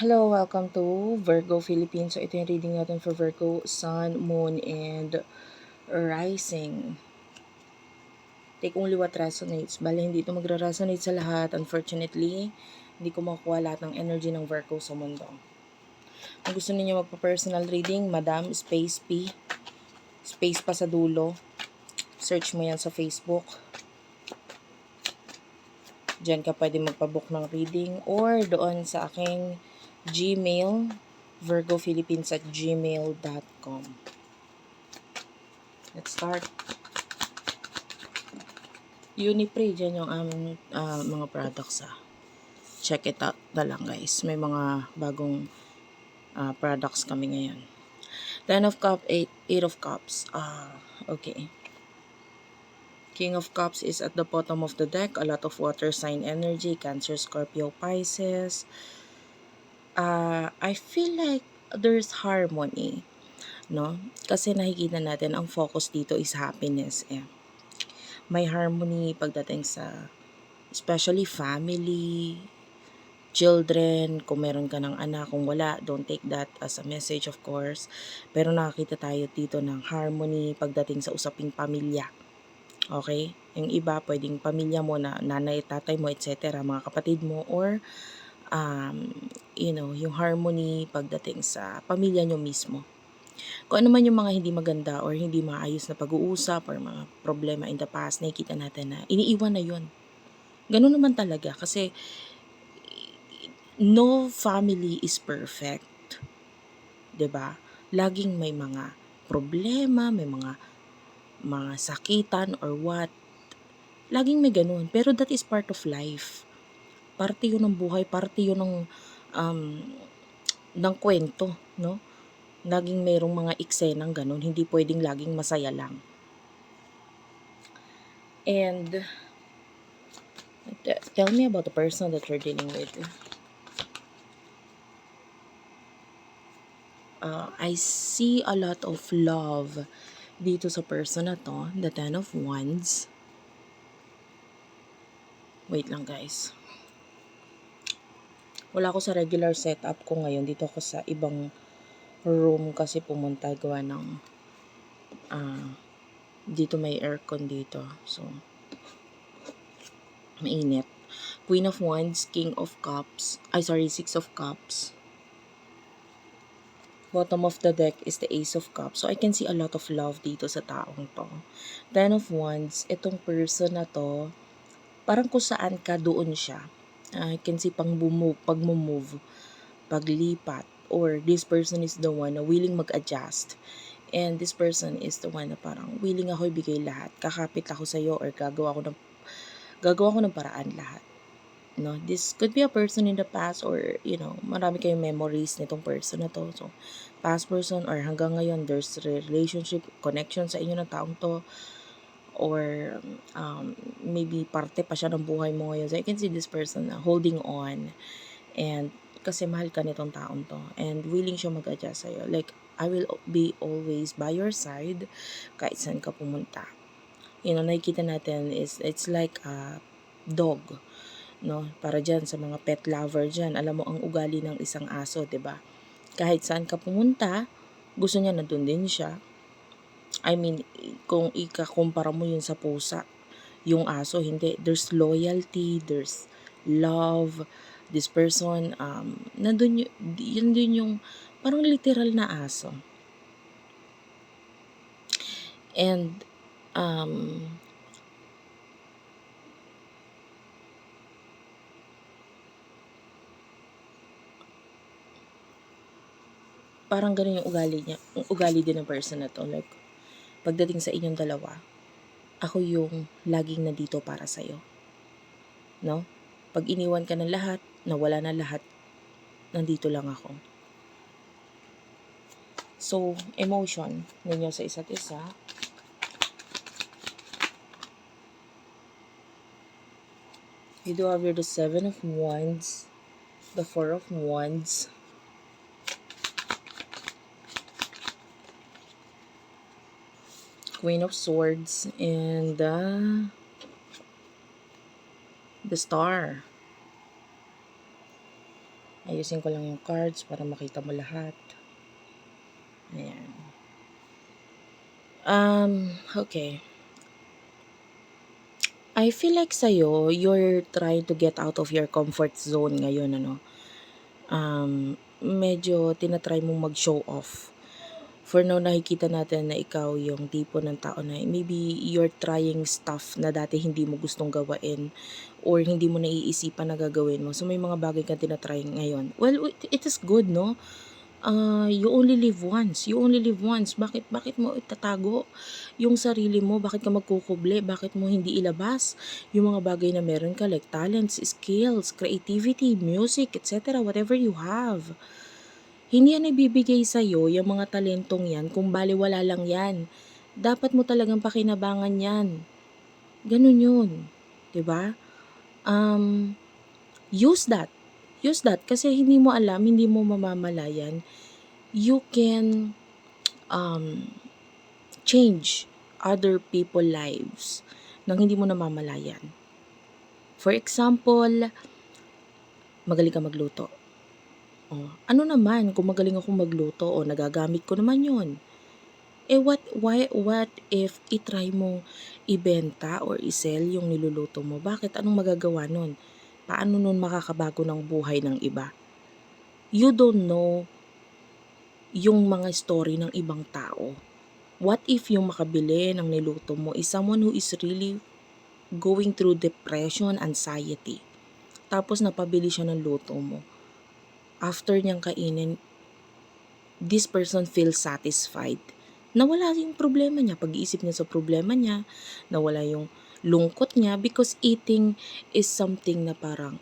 Hello, welcome to Virgo Philippines. So, ito yung reading natin for Virgo, Sun, Moon, and Rising. Take only what resonates. Bale, hindi ito magra-resonate sa lahat. Unfortunately, hindi ko makuha lahat ng energy ng Virgo sa mundo. Kung gusto niyo magpa-personal reading, Madam, Space P. Space pa sa dulo. Search mo yan sa Facebook. Diyan ka pwede magpabook ng reading or doon sa aking Gmail, virgophilippines at gmail.com. Let's start. Unipray, dyan yung aming uh, mga products ah. Check it out na lang guys. May mga bagong uh, products kami ngayon. Ten of Cups, eight, eight of Cups. Ah, okay. King of Cups is at the bottom of the deck. A lot of water sign energy. Cancer, Scorpio, Pisces. Uh, I feel like there's harmony. No? Kasi nakikita natin ang focus dito is happiness. Eh. May harmony pagdating sa especially family, children, kung meron ka ng anak, kung wala, don't take that as a message of course. Pero nakakita tayo dito ng harmony pagdating sa usaping pamilya. Okay? Yung iba, pwedeng pamilya mo na nanay, tatay mo, etc., mga kapatid mo, or, um, you know, yung harmony pagdating sa pamilya nyo mismo. Kung ano man yung mga hindi maganda or hindi maayos na pag-uusap or mga problema in the past, nakikita natin na iniiwan na yun. Ganun naman talaga kasi no family is perfect. 'Di ba? Laging may mga problema, may mga mga sakitan or what. Laging may ganun. Pero that is part of life. Parte yun ng buhay, parte yun ng, um, ng kwento, no? Laging mayroong mga eksenang ganun. Hindi pwedeng laging masaya lang. And, tell me about the person that you're dealing with. Uh, I see a lot of love dito sa person na to, the Ten of Wands. Wait lang guys. Wala ako sa regular setup ko ngayon. Dito ako sa ibang room kasi pumunta gawa ng uh, dito may aircon dito. So, mainit. Queen of Wands, King of Cups, ay sorry, Six of Cups, bottom of the deck is the Ace of Cups. So, I can see a lot of love dito sa taong to. Ten of Wands, itong person na to, parang kung saan ka, doon siya. I can see pang bumove, pag-move, paglipat, or this person is the one na willing mag-adjust. And this person is the one na parang willing ako ibigay lahat. Kakapit ako sa iyo or gagawa ko ng gagawa ko ng paraan lahat no this could be a person in the past or you know marami kayong memories nitong person na to so past person or hanggang ngayon there's relationship connection sa inyo ng taong to or um, maybe parte pa siya ng buhay mo ngayon so I can see this person uh, holding on and kasi mahal ka nitong taong to and willing siya mag-adjust sa'yo like I will be always by your side kahit saan ka pumunta you know nakikita natin is it's like a dog no? Para diyan sa mga pet lover diyan, alam mo ang ugali ng isang aso, 'di ba? Kahit saan ka pumunta, gusto niya na doon din siya. I mean, kung ikakumpara mo yun sa pusa, yung aso, hindi. There's loyalty, there's love, this person, um, nandun yun, yun din yung parang literal na aso. And, um, parang ganun yung ugali niya, ugali din ng person na to. Like, pagdating sa inyong dalawa, ako yung laging nandito para sa'yo. No? Pag iniwan ka ng lahat, nawala na lahat, nandito lang ako. So, emotion ninyo sa isa't isa. You do have here the Seven of Wands, the Four of Wands, Queen of Swords and uh, the Star. Ayusin ko lang yung cards para makita mo lahat. Ayan. Um, okay. I feel like sa'yo, you're trying to get out of your comfort zone ngayon, ano. Um, medyo tinatry mong mag-show off. For now, nakikita natin na ikaw yung tipo ng tao na maybe you're trying stuff na dati hindi mo gustong gawain or hindi mo naiisipan na gagawin mo. So, may mga bagay kang tinatry ngayon. Well, it, is good, no? Ah, you only live once. You only live once. Bakit bakit mo itatago yung sarili mo? Bakit ka magkukuble? Bakit mo hindi ilabas yung mga bagay na meron ka like talents, skills, creativity, music, etc. Whatever you have. Hindi yan ibibigay sa'yo yung mga talentong yan kung baliwala lang yan. Dapat mo talagang pakinabangan yan. Ganun yun. ba? Um, use that. Use that kasi hindi mo alam, hindi mo mamamalayan. You can um, change other people lives nang hindi mo namamalayan. For example, magaling ka magluto. Oh, ano naman kung magaling akong magluto o nagagamit ko naman yon? Eh what why what if i-try mong ibenta or isell yung niluluto mo? Bakit anong magagawa nun? Paano nun makakabago ng buhay ng iba? You don't know yung mga story ng ibang tao. What if yung makabili ng niluto mo is someone who is really going through depression, anxiety. Tapos napabili siya ng luto mo. After niyang kainin, this person feels satisfied. Nawala yung problema niya, pag-iisip niya sa problema niya, nawala yung lungkot niya because eating is something na parang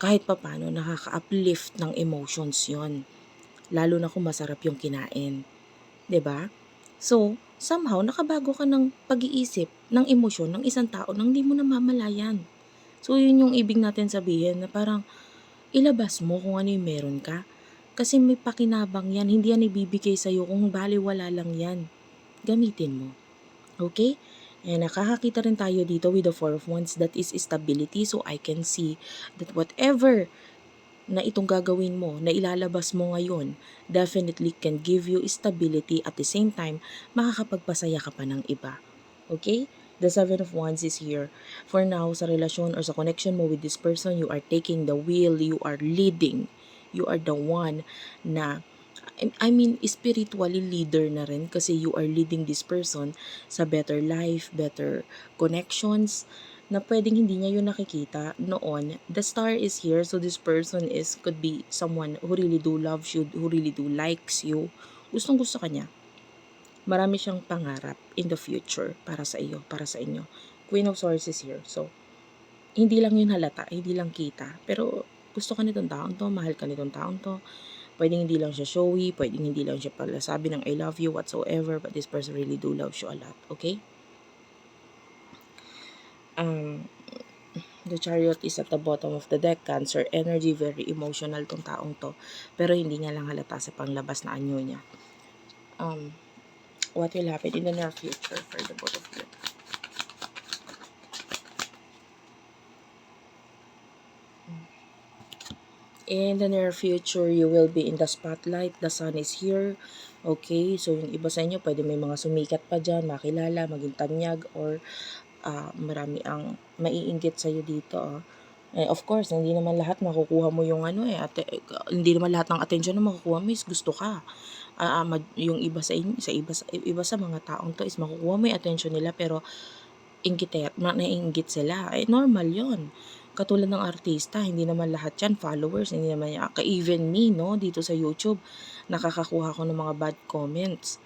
kahit papano nakaka-uplift ng emotions yon lalo na kung masarap yung kinain. ba? So, somehow nakabago ka ng pag-iisip, ng emosyon ng isang tao nang hindi mo namamalayan. So, yun yung ibig natin sabihin na parang ilabas mo kung ano yung meron ka. Kasi may pakinabang yan, hindi yan ibibigay sa'yo kung baliwala lang yan. Gamitin mo. Okay? And nakakakita rin tayo dito with the Four of Wands that is stability. So I can see that whatever na itong gagawin mo, na ilalabas mo ngayon, definitely can give you stability at the same time, makakapagpasaya ka pa ng iba. Okay? The Seven of Wands is here. For now, sa relasyon or sa connection mo with this person, you are taking the wheel, you are leading. You are the one na I mean, spiritually leader na rin kasi you are leading this person sa better life, better connections na pwedeng hindi niya yun nakikita noon. The star is here, so this person is could be someone who really do loves you, who really do likes you. Gustong gusto ka niya. Marami siyang pangarap in the future para sa iyo, para sa inyo. Queen of Swords is here. So, hindi lang yun halata, hindi lang kita. Pero gusto ka nitong taong to, mahal ka nitong taong to Pwedeng hindi lang siya showy, pwedeng hindi lang siya pala sabi ng I love you whatsoever, but this person really do love you a lot, okay? Um, the chariot is at the bottom of the deck, cancer energy, very emotional tong taong to. Pero hindi nga lang halata sa panglabas na anyo niya. Um, what will happen in the near future for the both of you? In the near future, you will be in the spotlight. The sun is here. Okay, so yung iba sa inyo, pwede may mga sumikat pa dyan, makilala, maging tanyag, or uh, marami ang maiinggit sa'yo dito. Uh. Eh, of course, hindi naman lahat makukuha mo yung ano eh, ate, hindi naman lahat ng attention na makukuha mo is gusto ka. Uh, yung iba sa, inyo, sa iba sa iba sa mga taong to is makukuha mo yung attention nila pero inggit naiinggit sila. Eh normal 'yon katulad ng artista, hindi naman lahat yan followers, hindi naman yan, even me, no, dito sa YouTube, nakakakuha ko ng mga bad comments.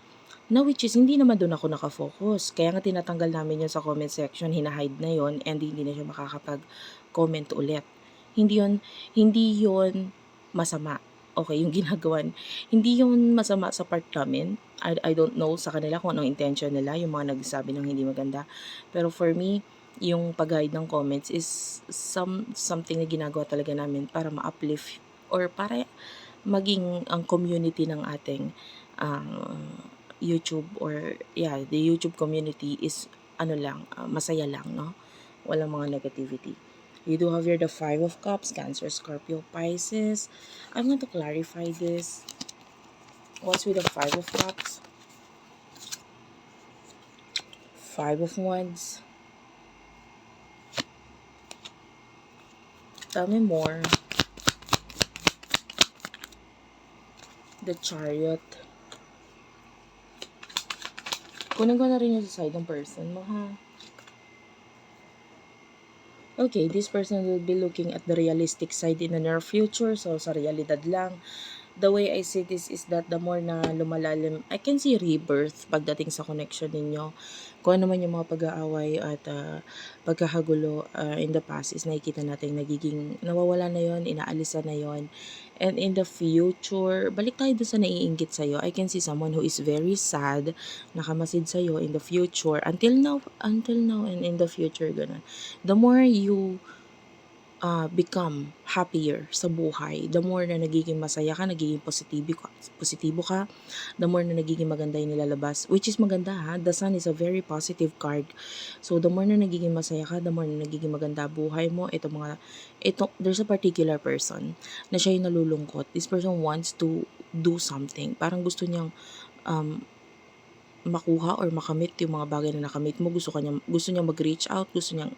Na which is, hindi naman doon ako nakafocus. Kaya nga tinatanggal namin yun sa comment section, hinahide na yon and hindi na siya makakapag-comment ulit. Hindi yon hindi yon masama. Okay, yung ginagawan. Hindi yon masama sa part namin. I, I don't know sa kanila kung anong intention nila, yung mga nagsasabi ng hindi maganda. Pero for me, yung pag-guide ng comments is some something na ginagawa talaga namin para ma-uplift or para maging ang community ng ating uh, YouTube or yeah, the YouTube community is ano lang, uh, masaya lang, no? Walang mga negativity. You do have here the Five of Cups, Cancer, Scorpio, Pisces. I'm going to clarify this. What's with the Five of Cups? Five of Wands. Tell me more. The Chariot. Kunin ko na rin yung sa side ng person mo, ha? Okay, this person will be looking at the realistic side in the near future. So, sa realidad lang. The way I see this is that the more na lumalalim, I can see rebirth pagdating sa connection ninyo. Kung ano man yung mga pag-aaway at uh, pagkakagulo uh, in the past is nakikita natin nagiging nawawala na yon inaalisa na yon And in the future, balik tayo doon sa naiinggit sa'yo. I can see someone who is very sad, nakamasid sa'yo in the future. Until now, until now and in the future, ganun. The more you uh, become happier sa buhay, the more na nagiging masaya ka, nagiging positibo ka, positibo ka, the more na nagiging maganda yung nilalabas. Which is maganda ha, the sun is a very positive card. So the more na nagiging masaya ka, the more na nagiging maganda buhay mo. Ito mga, ito, there's a particular person na siya yung nalulungkot. This person wants to do something. Parang gusto niyang um, makuha or makamit yung mga bagay na nakamit mo. Gusto, kanya, gusto niya mag-reach out, gusto niyang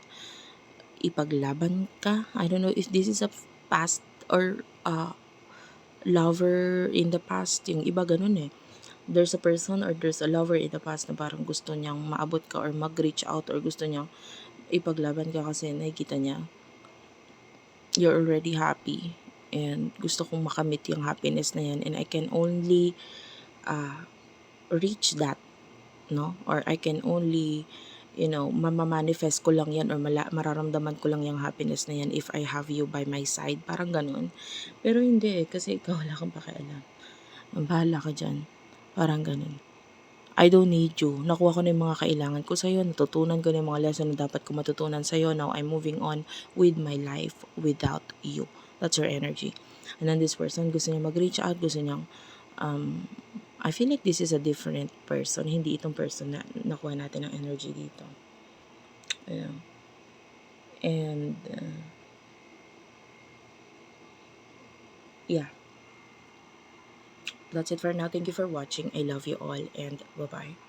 ipaglaban ka. I don't know if this is a past or uh, lover in the past. Yung iba ganun eh. There's a person or there's a lover in the past na parang gusto niyang maabot ka or mag-reach out or gusto niyang ipaglaban ka kasi nakikita niya you're already happy and gusto kong makamit yung happiness na yan and I can only uh, reach that no or I can only you know, mamamanifest ko lang yan or mala, mararamdaman ko lang yung happiness na yan if I have you by my side. Parang ganun. Pero hindi eh, kasi ikaw wala kang pakialam. Ang bahala ka dyan. Parang ganun. I don't need you. Nakuha ko na yung mga kailangan ko sa'yo. Natutunan ko na yung mga lesson na dapat ko matutunan sa'yo. Now, I'm moving on with my life without you. That's your energy. And then this person, gusto niya mag-reach out. Gusto niyang, um, I feel like this is a different person. Hindi itong person na nakuha natin ng energy dito. Yeah. And, uh, yeah. That's it for now. Thank you for watching. I love you all and bye-bye.